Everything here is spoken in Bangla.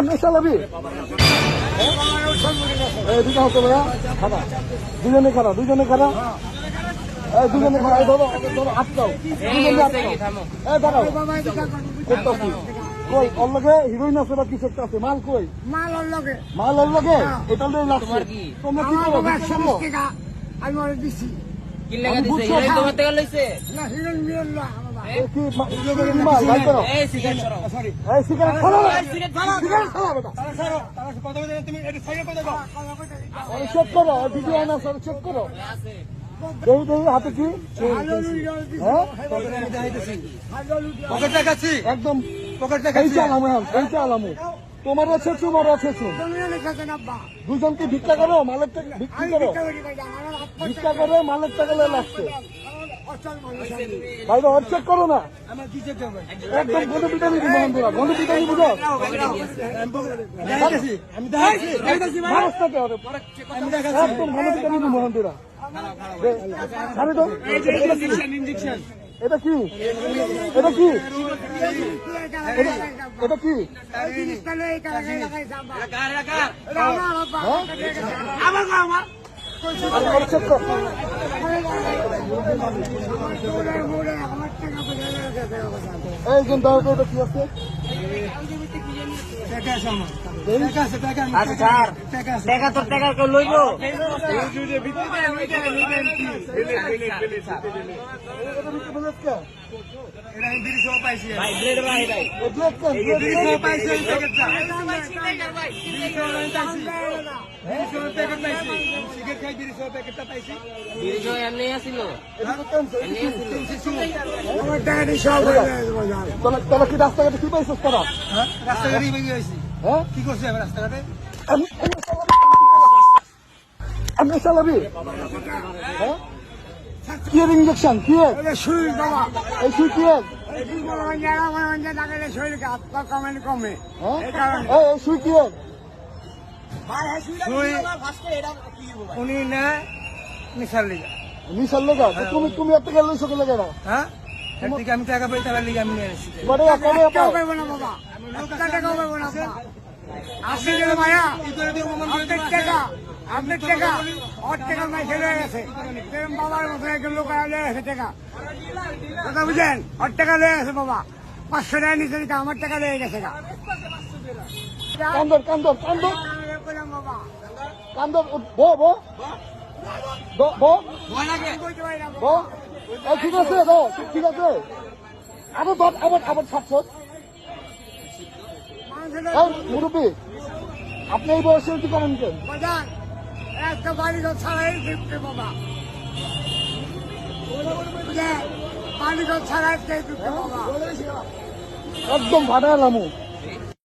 আপনি চালাবি? দুটো হতো ভাইয়া খানা দুজনে খানা দুজনে খানা দুজনে খানা এই ধরো ধরো আটকাও দুজনে আটকাও এই দাঁড়াও। করতেছি। কই ওর লগে হিরোইন আছে বা কিছু একটা আছে? মাল কই? মাল ওর লগে। মাল ওর লগে? এটা লাগছে তোমরা কি করো? আমি দিছি। হ্যাঁ। হাতে কি হ্যাঁ পকেট দেখাচ্ছি একদম পকেট এই দেখাচ্ছি চালামু হ্যাঁ এই চালামু তোমার আছে তোমার আছে দুজনকে ভিক্ষা করো মালের ভিক্ষা করো। ভিক্ষা করে মালের টাকা লাগছে ভাই ওর চেক করো না। একদম পিটানি দিব বন্ধুরা পিটানি বুঝো পিটানি দিব বন্ধুরা ইঞ্জেকশন এটা কি? এটা কি? এটা কি? এই যে দাও তো এটা কি আছে? টাকা আছে আমার টাকা আছে টাকা আমি স্যার টাকা আছে তোর টাকা কেউ লইলো এটা বিক্রি করে দিচ্ছে এটা আমি বিড়ি সহ পাইছি ভাই ব্লেড ভাই ভাই এই ব্লেড কেন ব্লেড বিড়ি সহ পাইছি এই প্যাকেটটা ভাই বিড়ি সহ আমি পাইছি বিড়ি সহ প্যাকেট পাইছি সিগারেট খাই বিড়ি সহ প্যাকেটটা পাইছি বিড়ি সহ এমনি আসিল এটা তো কেন এমনি আসিল তোরা তোরা কি রাস্তাঘাটে কি পাইছিস তোরা? হ্যাঁ রাস্তাঘাটে গেছি হ্যাঁ? কি করছি আমি রাস্তাঘাটে? আমি আমি চালাবি? হ্যাঁ? কি ইঞ্জেকশন কি এই কি কি কমে হ্যাঁ? এই কারণে। এই এই সুই কি উনি না নিশার লিগা। নিশার লেগা? তো তুমি তুমি একটা গেলে সকে লেগে হ্যাঁ? আমি টাকা পাই টাকা লিগা আমি নিয়ে এসেছি না বাবা। না বাবা আপনি যে মায়া? আপনার টাকা আপনার টাকা। ওর টাকা নাই ছেড়ে গেছে। বাবার মতো একজন লোক লয়ে গেছে টাকা। কথা বুঝেন? টাকা গেছে বাবা। পাঁচশো টাকা নিচে আমার টাকা লয়ে গেছে গা। কান্দর কান্দর কান্দর। কান্দর বো বো। বো ঠিক আছে ঠিক আছে। আবার আবার আবার এই মুরব্বী আপনি এই বয়সে কি করেন কেন? বাজার একটা বাড়ি ঘর ছাড়াই ঢুকতে বাবা। বুঝলেন? বাড়ি ঘর ছাড়াই ঢুকতে বাবা। একদম ভাড়া এলামু